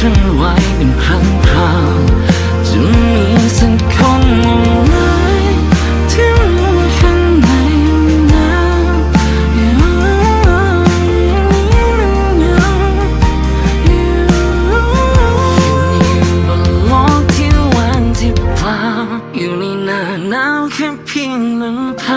ฉันไว้เป็นครั้งคราวจะมีสักคนอย่างไรที่รู้ข้างในนั้นอยู่างนี้มันยังอยู่บนโลกที่ว่างที่เปล่าอยู่ในหน้าหนาวแค่เพียงลำพัง